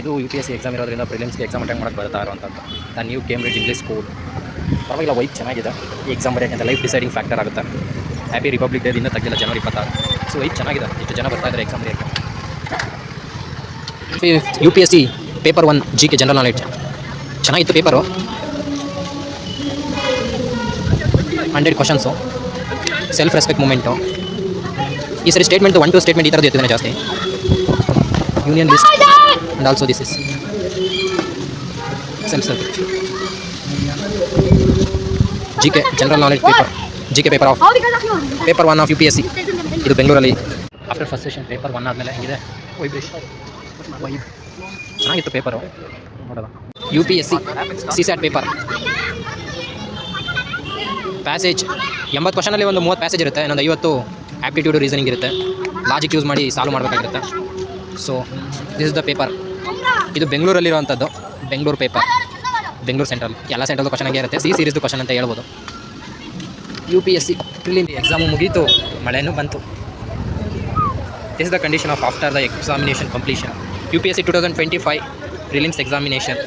ಇದು U P S C exam ಇರೋದ್ರಿಂದ ಪ್ರಿಲಿಮ್ಸ್ಗೆ ಎಕ್ಸಾಮ್ ಅಟೆಂಡ್ ಮಾಡೋಕ್ಕೆ ಬರ್ತಾ ಇರೋವಂಥದ್ದು. ನಾನು ನ್ಯೂ ಕೇಂಬ್ರಿಡ್ಜ್ ಇಂಗ್ಲೀಷ್ ಸ್ಕೂಲ್ ಪರವಾಗಿಲ್ಲ ವೈಫ್ ಚೆನ್ನಾಗಿದೆ? ಈ ಎಕ್ಸಾಮ್ ಅಂತ ಲೈಫ್ ಡಿಸೈಡಿಂಗ್ ಫ್ಯಾಕ್ಟರ್ ಆಗುತ್ತೆ. ಹ್ಯಾಪಿ ರಿಪಬ್ಲಿಕ್ ಡೇ ದಿನ ತೆಗೆದಿಲ್ಲ ಜನವರಿ ಇಪ್ಪತ್ತಾರು. ಸೊ ವೈಫ್ ಚೆನ್ನಾಗಿದೆ? ಇಷ್ಟು ಜನ ಬರ್ತಾ ಇದ್ದಾರೆ exam ಬರೆಯೋಕ್ಕೆ. U P S C paper one G K general knowledge ಚೆನ್ನಾಗಿತ್ತು paper hundred questions self respect moment ಈ ಸರಿ ಸ್ಟೇಟ್ಮೆಂಟ್ ಒನ್ ಟು ಸ್ಟೇಟ್ಮೆಂಟ್ ಈ ಥರದ್ದು ಎತ್ತಿದ್ದಾನೆ ಜಾಸ್ತಿ. Union list and also this is same self G K general paper. Paper G K paper of paper one of U P S C ಇದು ಬೆಂಗಳೂರಲ್ಲಿ. After first session paper one ಆದಮೇಲೆ ಹೆಂಗಿದೆ? Vibration vibe ಚೆನ್ನಾಗಿತ್ತು paper ನೋಡೋಣ. U P S C CSAT paper passage ಎಂಬತ್ತು ಕ್ವಶನಲ್ಲಿ ಒಂದು ಮೂವತ್ತು ಪ್ಯಾಸೇಜ್ ಇರುತ್ತೆ. ಇನ್ನೊಂದು ಐವತ್ತು ಆ್ಯಪ್ಟಿಟ್ಯೂಡ್ ರೀಸನಿಂಗ್ ಇರುತ್ತೆ. ಲಾಜಿಕ್ ಯೂಸ್ ಮಾಡಿ solve ಮಾಡಬೇಕಾಗಿರುತ್ತೆ. So this is the paper ಇದು ಬೆಂಗಳೂರಲ್ಲಿರುವಂಥದ್ದು, ಬೆಂಗಳೂರು ಪೇಪರ್ ಬೆಂಗಳೂರು ಸೆಂಟ್ರಲ್ ಎಲ್ಲ ಸೆಂಟ್ರಲ್ ಕ್ವಶನ್ ಆಗಿ ಇರುತ್ತೆ. ಸಿ ಸೀರೀಸ್ದು ಕ್ವಶನ್ ಅಂತ ಹೇಳ್ಬೋದು. U P S C prelim exam ಮುಗೀತು, ಮಳೆನೂ ಬಂತು. This the condition of after the examination completion U P S C two thousand twenty five prelims examination